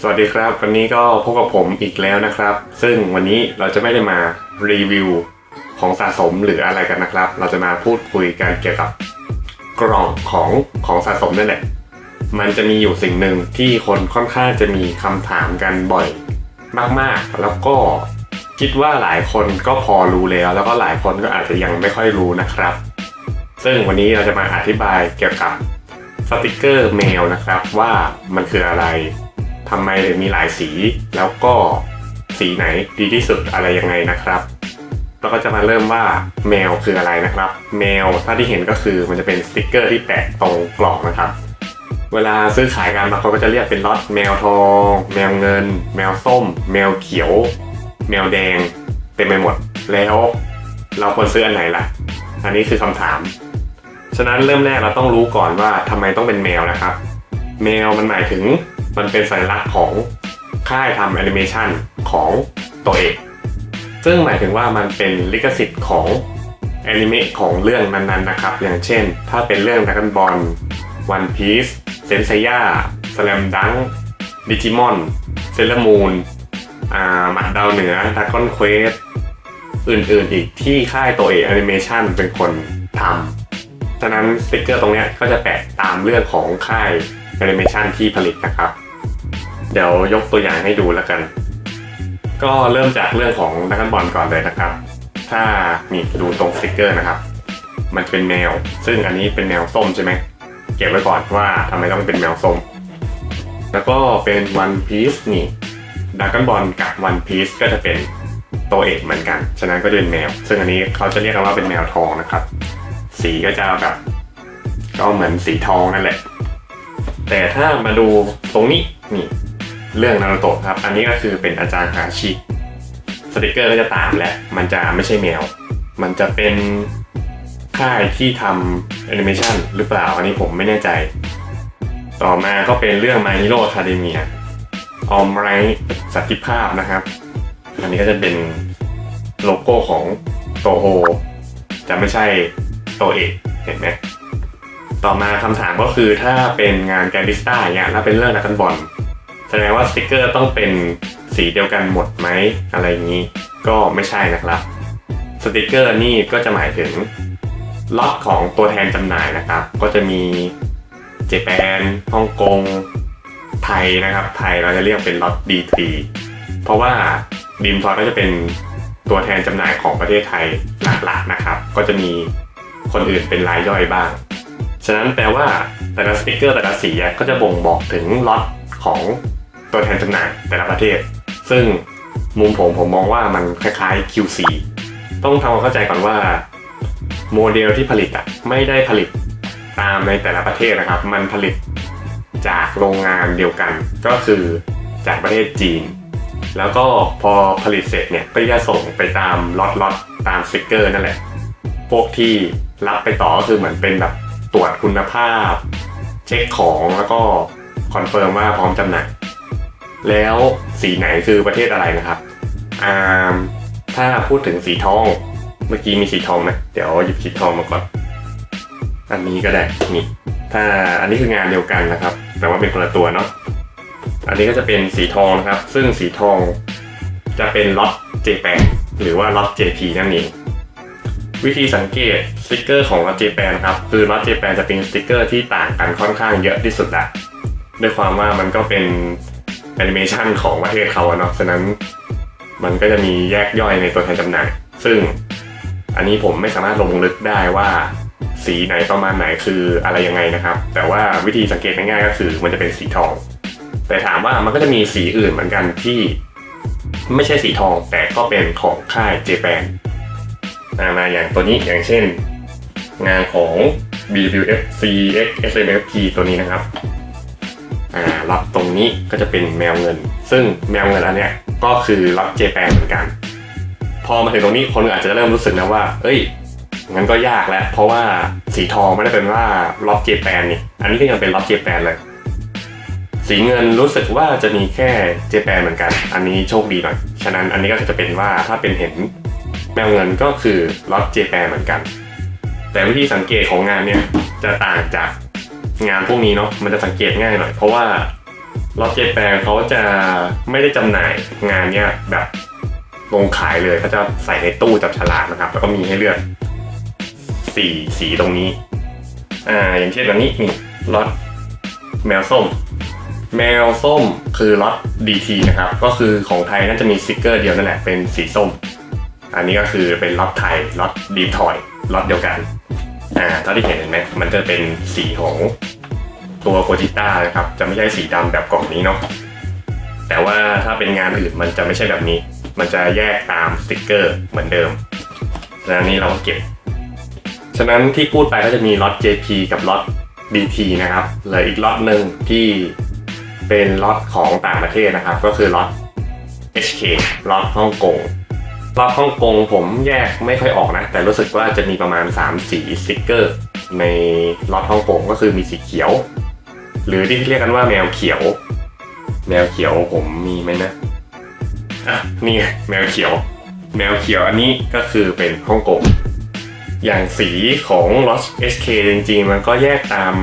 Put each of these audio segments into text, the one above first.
สวัสดีครับ วันนี้ก็พบกับผมอีกแล้วนะครับ ซึ่งวันนี้เราจะไม่ได้มารีวิวของสะสมหรืออะไรกันนะครับ เราจะมาพูดคุยกันเกี่ยวกับกล่องของของสะสมนั่นแหละ มันจะมีอยู่สิ่งหนึ่งที่คนค่อนข้างจะมีคำถามกันบ่อยมากๆ แล้วก็คิดว่าหลายคนก็พอรู้แล้ว แล้วก็หลายคนก็อาจจะยังไม่ค่อยรู้นะครับ ซึ่งวันนี้เราจะมาอธิบายเกี่ยวกับสติกเกอร์แมวนะครับว่ามันคืออะไร ทำไมถึงมีหลายสี แล้วก็สีไหนดีที่สุดอะไรยังไงนะครับเราก็จะมาเริ่มว่าแมวคืออะไรนะครับ แมวถ้าที่เห็นก็คือมันจะเป็นสติกเกอร์ที่แปะตรงกล่องนะครับ เวลาซื้อขายกันบาก็จะเรียกเป็นล็อตแมวทอง แมวเงิน แมวส้ม แมวเขียว แมวแดง เต็มไปหมดแล้ว เราควรซื้ออันไหนล่ะ อันนี้คือคำถาม ฉะนั้นเริ่มแรกเราต้องรู้ก่อนว่าทำไมต้องเป็นแมวนะครับ แมวมันหมายถึง มันเป็นสัญลักษณ์ของค่ายทำแอนิเมชันของตัวเอกซึ่งหมายถึงว่ามันเป็นลิขสิทธิ์ของแอนิเมะของเรื่องนั้น ๆ นะครับ อย่างเช่น ถ้าเป็นเรื่องดักันบอลวันพีซเซนเซียสแลมดังดิจิมอนเซเลมูนอ่าหมัดดาวเหนือดักกอนเควสอื่นๆอีกที่ค่ายตัวเอกแอนิเมชันเป็นคนทำฉะนั้นสติกเกอร์ตรงนี้ก็จะแปะตามเรื่องของค่ายแอนิเมชันที่ผลิตนะครับ เดี๋ยวยกตัวอย่างให้ดูแล้วกัน ก็เริ่มจากเรื่องของนักบอลก่อนเลยนะครับ ถ้านี่ดูตรงสติกเกอร์นะครับ มันเป็นแมว ซึ่งอันนี้เป็นแมวส้มใช่ไหมเก็บไว้ก่อนว่าทำไมต้องเป็นแมวส้ม แล้วก็เป็นวันพีซนี่ดักกันบอลกับวันพีซก็จะเป็นตัวเอกเหมือนกัน ฉะนั้นก็จะเป็นแมว ซึ่งอันนี้เขาจะเรียกกันว่าเป็นแมวทองนะครับ สีก็จะแบบ ก็เหมือนสีทองนั่นแหละ แต่ถ้ามาดูตรงนี้นี่ เรื่องนารูโตะครับ อันนี้ก็คือเป็นอาจารย์ฮาชิสติกเกอร์ก็จะตามแหละ มันจะไม่ใช่แมว มันจะเป็นค่ายที่ทำแอนิเมชันหรือเปล่า อันนี้ผมไม่แน่ใจ ต่อมาก็เป็นเรื่อง My Hero Academia ออมไรสันติภาพนะครับ อันนี้ก็จะเป็นโลโก้ของโตโฮ จะไม่ใช่โตเอกเห็นไหม ต่อมาคำถามก็คือถ้าเป็นงานแกนดิสต้าอย่างเงี้ยแล้วเป็นเรื่องนักบอล แสดงว่าสติกเกอร์ต้องเป็นสีเดียวกันหมดไหมอะไรอย่างนี้ ก็ไม่ใช่นะครับ สติกเกอร์นี่ก็จะหมายถึงล็อตของตัวแทนจำหน่ายนะครับ ก็จะมีเจแปนฮ่องกง ไทยนะครับ ไทยเราจะเรียกเป็นล็อต D3 เพราะว่าดีมทอยก็จะเป็นตัวแทนจำหน่ายของประเทศไทยหลักๆนะครับ ก็จะมีคนอื่นเป็นรายย่อยบ้าง ฉะนั้นแปลว่าแต่ละสติกเกอร์แต่ละสีก็จะบ่งบอกถึงล็อตของ ตัวแทนจำหน่ายแต่ละประเทศ ซึ่งมุมผมผมมองว่ามันคล้ายๆ QC ต้องทำความเข้าใจก่อนว่า โมเดลที่ผลิตอะไม่ได้ผลิตตามในแต่ละประเทศนะครับ มันผลิตจากโรงงานเดียวกัน ก็คือจากประเทศจีน แล้วก็พอผลิตเสร็จเนี่ยก็จะส่งไปตามล็อตล็อตตามสติกเกอร์นั่นแหละ พวกที่รับไปต่อก็คือเหมือนเป็นแบบตรวจคุณภาพ เช็คของแล้วก็คอนเฟิร์มว่าพร้อมจำหน่าย แล้วสีไหนคือประเทศอะไรนะครับอ่าถ้าพูดถึงสีทอง เมื่อกี้มีสีทองนะ เดี๋ยวหยิบสีทองมาก่อน อันนี้ก็ได้นี่ถ้าอันนี้คืองานเดียวกันนะครับ แต่ว่าเป็นคนละตัวเนาะอันนี้ก็จะเป็นสีทองนะครับ ซึ่งสีทองจะเป็นล็อต J8 หรือว่าล็อต JP นั่นเองวิธีสังเกตสติกเกอร์ของล็อต J8 ครับ คือล็อต J8 จะเป็นสติกเกอร์ที่ต่างกันค่อนข้างเยอะที่สุดละด้วยความว่ามันก็เป็น แอนิเมชันของประเทศเขาเนาะฉะนั้นมันก็จะมีแยกย่อยในตัวแทนจำหน่าย ซึ่งอันนี้ผมไม่สามารถลงลึกได้ว่าสีไหนประมาณไหนคืออะไรยังไงนะครับ แต่ว่าวิธีสังเกตง่ายๆก็คือมันจะเป็นสีทอง แต่ถามว่ามันก็จะมีสีอื่นเหมือนกันที่ไม่ใช่สีทองแต่ก็เป็นของค่ายเจแปนมาอย่างตัวนี้อย่างเช่น งานของ BWFC X SMFP ตัวนี้นะครับ อ่าล็อตรงนี้ก็จะเป็นแมวเงิน ซึ่งแมวเงินอันเนี้ยก็คือล็อตเจแปนเหมือนกัน พอมาถึงตรงนี้คนอาจจะเริ่มรู้สึกนะว่า เอ้ยงั้นก็ยากแล้ว เพราะว่าสีทองไม่ได้เป็นว่าล็อตเจแปนนี่อันนี้ก็ยังเป็นล็อตเจแปนเลยสีเงินรู้สึกว่าจะมีแค่เจแปนเหมือนกัน อันนี้โชคดีหน่อย ฉะนั้นอันนี้ก็จะเป็นว่าถ้าเป็นเห็นแมวเงินก็คือล็อตเจแปนเหมือนกัน แต่วิธีสังเกตของงานเนี่ยจะต่างจาก งานพวกนี้เนาะมันจะสังเกตง่ายหน่อยเพราะว่าล็อตเจแปนเขาจะไม่ได้จำหน่ายงานเนี้ยแบบลงขายเลยเขาจะใส่ในตู้จับฉลากนะครับ แล้วก็มีให้เลือกสีสีตรงนี้อ่าอย่างเช่นอันนี้นี่ล็อตแมวส้ม แมวส้มคือล็อต DT นะครับ ก็คือของไทยน่าจะมีสติกเกอร์เดียวนั่นแหละเป็นสีส้ม อันนี้ก็คือเป็นล็อตไทยล็อตดีทอยล็อตเดียวกันอ่าเท่าที่เห็นเห็นไหมมันจะเป็นสีของ ตัวโคจิต้านะครับจะไม่ใช่สีดำแบบกล่องนี้เนาะแต่ว่าถ้าเป็นงานอื่นมันจะไม่ใช่แบบนี้ มันจะแยกตามสติกเกอร์เหมือนเดิม แล้วอันนี้เราก็เก็บ ฉะนั้นที่พูดไปก็จะมีล็อต JP กับล็อต DT นะครับเหลืออีกล็อตหนึ่งที่เป็นล็อตของต่างประเทศนะครับ ก็คือล็อต HK ล็อตฮ่องกงล็อตฮ่องกงผมแยกไม่ค่อยออกนะ แต่รู้สึกว่าจะมีประมาณ 3 สีสติกเกอร์ ในล็อตฮ่องกงก็คือมีสีเขียว หรือที่เรียกกันว่าแมวเขียว แมวเขียวผมมีไหมนะอะนี่ไงแมวเขียว แมวเขียวอันนี้ก็คือเป็นฮ่องกงอย่างสีของ Lost HK จริงๆ มันก็แยกตาม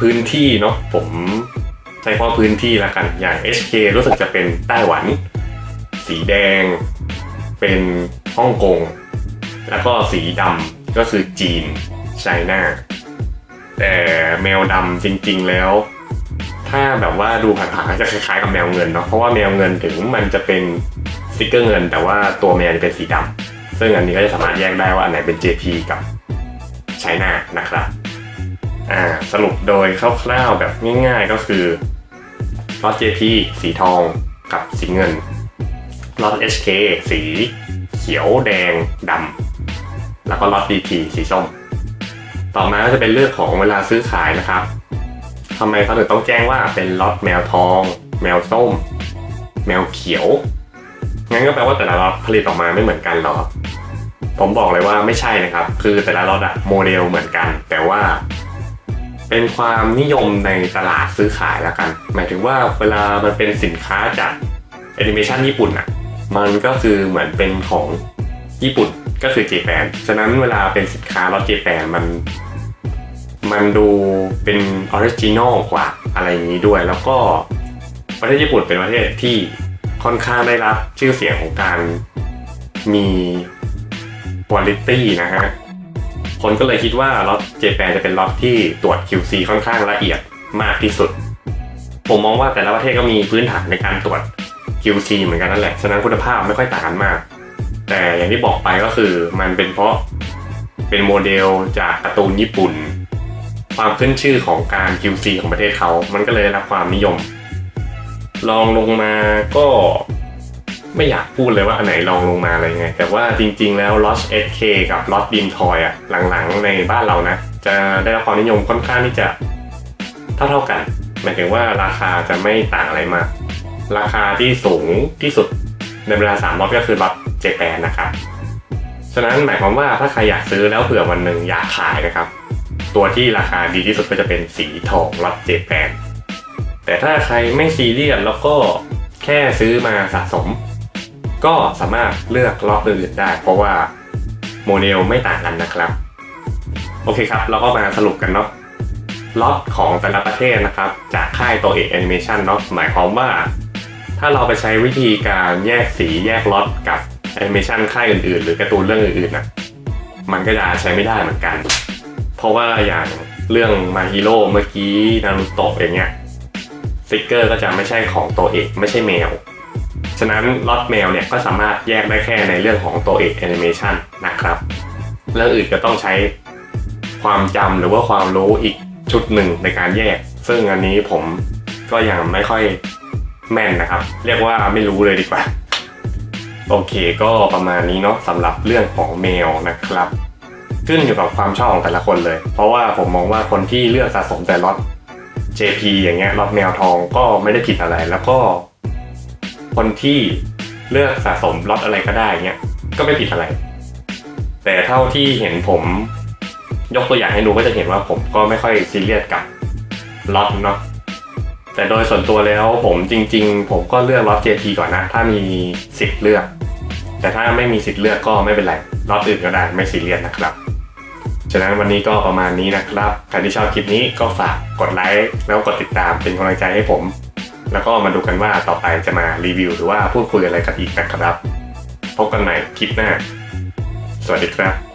พื้นที่เนาะผมใช้คำว่าพื้นที่ละกันอย่าง HK รู้สึกจะเป็นไต้หวัน สีแดง เป็นฮ่องกง แล้วก็สีดำก็คือจีนไชน่า แต่แมวดำจริง ๆ แล้ว ถ้าแบบว่าดูผ่านๆก็จะคล้ายๆกับแมวเงินเนาะเพราะว่าแมวเงินถึงมันจะเป็นสติกเกอร์เงิน แต่ว่าตัวแมวจะเป็นสีดำซึ่งอันนี้ก็จะสามารถแยกได้ว่าอันไหนเป็น JP กับไชน่านะครับอ่าสรุปโดยคร่าวๆแบบง่ายๆก็คือล็อต JP สีทองกับสีเงินล็อต HK สีเขียวแดงดำแล้วก็ล็อต DT สีส้ม ต่อมาก็จะเป็นเรื่องของเวลาซื้อขายนะครับทำไมเขาถึงต้องแจ้งว่าเป็นล็อตแมวทอง แมวส้ม แมวเขียว งั้นก็แปลว่าแต่ละล็อตผลิตออกมาไม่เหมือนกันหรอผมบอกเลยว่าไม่ใช่นะครับ คือแต่ละล็อตอะโมเดลเหมือนกัน แต่ว่า เป็นความนิยมในตลาดซื้อขายแล้วกัน หมายถึงว่าเวลามันเป็นสินค้าจากแอนิเมชันญี่ปุ่นอะมันก็คือเหมือนเป็นของญี่ปุ่นก็คือเจแปน ฉะนั้นเวลาเป็นสินค้าล็อตเจแปนมัน มันดูเป็นออริจินอลกว่าอะไรอย่างนี้ด้วย แล้วก็ประเทศญี่ปุ่นเป็นประเทศที่ค่อนข้างได้รับชื่อเสียงของการมีคุณ i t y นะฮะ คนก็เลยคิดว่าล็อตเจแปนจะเป็นล็อตที่ตรวจ QC ค่อนข้างละเอียดมากที่สุด ผมมองว่าแต่ละประเทศก็มีพื้นฐานในการตรวจ QC เหมือนกันนั่นแหละ ฉะนั้นคุณภาพไม่ค่อยต่างกันมาก แต่อย่างที่บอกไปก็คือมันเป็นเพราะเป็นโมเดลจากการ์ตูนญี่ปุ่น ความขึ้นชื่อของการ QC ของประเทศเขา มันก็เลยรับความนิยม ลองลงมาก็ไม่อยากพูดเลยว่าอันไหนลองลงมาอะไรไง แต่ว่าจริงๆแล้ว Lost SK กับ Lost Beam Toy อะหลังๆในบ้านเรานะ จะได้รับความนิยมค่อนข้างที่จะเท่าๆกัน หมายถึงว่าราคาจะไม่ต่างอะไรมาก ราคาที่สูงที่สุดในเวลา3ล็อตก็คือล็อตเจแปนนะครับ ฉะนั้นหมายความว่าถ้าใครอยากซื้อแล้วเผื่อวันหนึ่งอยากขายนะครับ ตัวที่ราคาดีที่สุดก็จะเป็นสีทองล็อตเจแปนแต่ถ้าใครไม่ซีเรียสแล้วก็แค่ซื้อมาสะสม ก็สามารถเลือกล็อตอื่นได้ เพราะว่าโมเดลไม่ต่างกันนะครับ โอเคครับ เราก็มาสรุปกันเนาะล็อตของแต่ละประเทศนะครับ จากค่ายตัวเอกแอนิเมชันเนาะหมายความว่า ถ้าเราไปใช้วิธีการแยกสีแยกล็อตกับแอนิเมชันค่ายอื่นๆ หรือการ์ตูนเรื่องอื่นๆนะมันก็จะใช้ไม่ได้เหมือนกัน เพราะว่าอย่างเรื่องมาฮิโร่เมื่อกี้นารูโตะอย่างเงี้ยสติกเกอร์ก็จะไม่ใช่ของตัวเอกไม่ใช่แมว ฉะนั้นล็อตแมวเนี่ยก็สามารถแยกได้แค่ในเรื่องของตัวเอกแอนิเมชันนะครับ เรื่องอื่นก็ต้องใช้ความจำหรือว่าความรู้อีกชุดหนึ่งในการแยก ซึ่งอันนี้ผมก็ยังไม่ค่อยแม่นนะครับ เรียกว่าไม่รู้เลยดีกว่า โอเคก็ประมาณนี้เนาะสำหรับเรื่องของแมวนะครับ ขึ้นอยู่กับความชอบของแต่ละคนเลย เพราะว่าผมมองว่าคนที่เลือกสะสมแต่ล็อต JP อย่างเงี้ยล็อตแมวทองก็ไม่ได้ผิดอะไร แล้วก็ คนที่เลือกสะสมล็อตอะไรก็ได้เงี้ยก็ไม่ผิดอะไร แต่เท่าที่เห็นผมยกตัวอย่างให้ดูก็จะเห็นว่าผมก็ไม่ค่อยซีเรียสกับล็อตเนาะแต่โดยส่วนตัวแล้วผมจริง ๆ ผมก็เลือกล็อต JP ก่อนนะ ถ้ามีสิทธิ์เลือก แต่ถ้าไม่มีสิทธิ์เลือกก็ไม่เป็นไรล็อตอื่นก็ได้ไม่ซีเรียสนะครับ ฉะนั้นวันนี้ก็ประมาณนี้นะครับ ใครที่ชอบคลิปนี้ก็ฝากกดไลค์แล้วกดติดตามเป็นกำลังใจให้ผม แล้วก็มาดูกันว่าต่อไปจะมารีวิว หรือว่าพูดคุยอะไรกันอีกนะครับ พบกันใหม่คลิปหน้า สวัสดีครับ